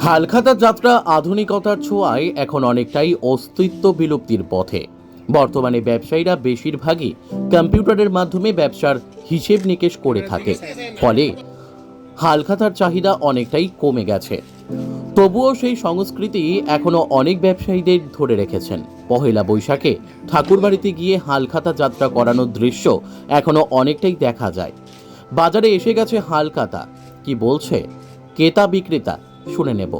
হালখাতা যাত্রা আধুনিকতার ছোঁয়ায় এখন অনেকটাই অস্তিত্ব বিলুপ্তির পথে। বর্তমানে ব্যবসায়ীরা বেশিরভাগই কম্পিউটারের মাধ্যমে ব্যবসার হিসেব নিকেশ করে থাকে। ফলে হালখাতার চাহিদা অনেকটাই কমে গেছে। তবুও সেই সংস্কৃতি এখনও অনেক ব্যবসায়ীদের ধরে রেখেছেন। পহেলা বৈশাখে ঠাকুরবাড়িতে গিয়ে হালখাতা যাত্রা করানোর দৃশ্য এখনও অনেকটাই দেখা যায়। বাজারে এসে গেছে হালখাতা। কি বলছে? ক্রেতা বিক্রেতা। শুনে নেব।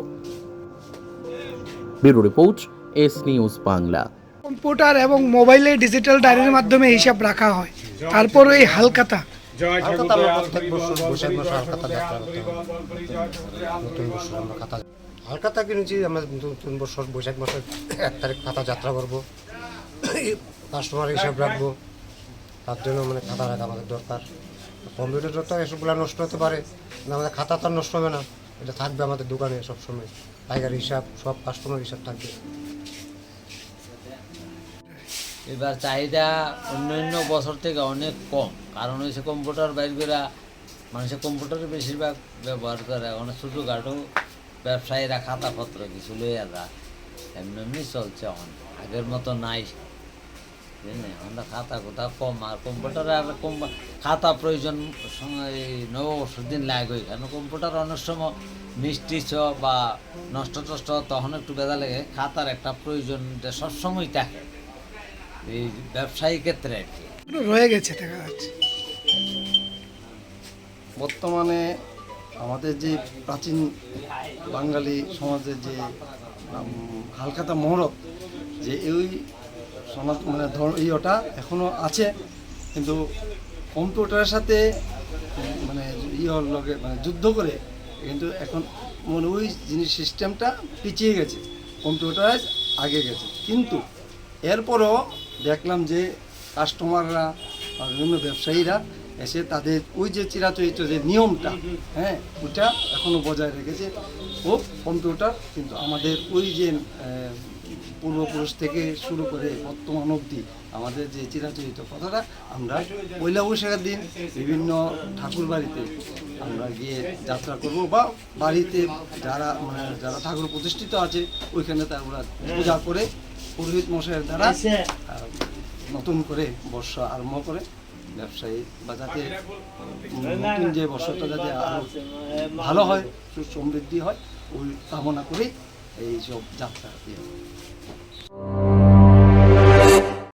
Bureau report S news Bangla. Computer এবং মোবাইলে ডিজিটাল ডায়েরির মাধ্যমে হিসাব রাখা হয়। তারপর এই খাতা হালখাতা কিনেছি আমরা নতুন বছর বৈশাখ মাসের এক তারিখ খাতা যাত্রা করব। কাস্টমার হিসাব রাখব। তার জন্য মানে খাতা রাখা আমাদের দরকার। কম্পিউটার তো এসবগুলো নষ্ট হতে পারে। আমাদের খাতা তো আর নষ্ট হবে না। এটা থাকবে আমাদের দোকানে সবসময়। পাইকারি হিসাব, সব কাস্টমার হিসাব থাকবে। এবার চাহিদা অন্যান্য বছর থেকে অনেক কম। কারণ হচ্ছে কম্পিউটার বাইর করে মানুষের কম্পিউটারে বেশিরভাগ ব্যবহার করে। অনেক ছোটোখাটো ব্যবসায়ীরা খাতাপত্র কিছু লইয়া যায়। এমনি এমনি চলছে এখন। আগের মতো নাই। আমরা খাতা কোথা কম আর কম্পিউটারে আর কম খাতা প্রয়োজন নববর্ষের দিন কেন কম্পিউটার অনেক সময় মিষ্টি ছ বা নষ্ট টষ্ট তখন একটু বেদা লাগে। খাতার একটা প্রয়োজন সবসময় থাকে। এই ব্যবসায়ী ক্ষেত্রে আর কি। রয়ে গেছে দেখা যাচ্ছে। বর্তমানে আমাদের যে প্রাচীন বাঙালি সমাজের যে হালখাতা মহরত যে এই সমাজ মানে ধর, এই ওটা এখনও আছে, কিন্তু কম্পিউটারের সাথে মানে ইয়ে লগে মানে যুদ্ধ করে, কিন্তু এখন মানে ওই জিনিস সিস্টেমটা পিছিয়ে গেছে, কম্পিউটারাইজ আগে গেছে। কিন্তু এরপরও দেখলাম যে কাস্টমাররা বা বিভিন্ন ব্যবসায়ীরা এসে তাদের ওই যে চিরাচরিত যে নিয়মটা হ্যাঁ ওটা এখনও বজায় রেখেছে। ও কম্পিউটার, কিন্তু আমাদের ওই যে পূর্বপুরুষ থেকে শুরু করে বর্তমান অবধি আমাদের যে চিরাচরিত কথাটা আমরা পয়লা বৈশাখের দিন বিভিন্ন ঠাকুর বাড়িতে আমরা গিয়ে যাত্রা করব বা বাড়িতে যারা মানে যারা ঠাকুর প্রতিষ্ঠিত আছে ওইখানে তারা পূজা করে পুরোহিত মশাইয়ের দ্বারা নতুন করে বর্ষা আরম্ভ করে ব্যবসায়ী বা যাতে নতুন যে বর্ষটা যাতে আরও ভালো হয় সমৃদ্ধি হয় ওই কামনা করেই এই সব যাত্রা ইয়ে। you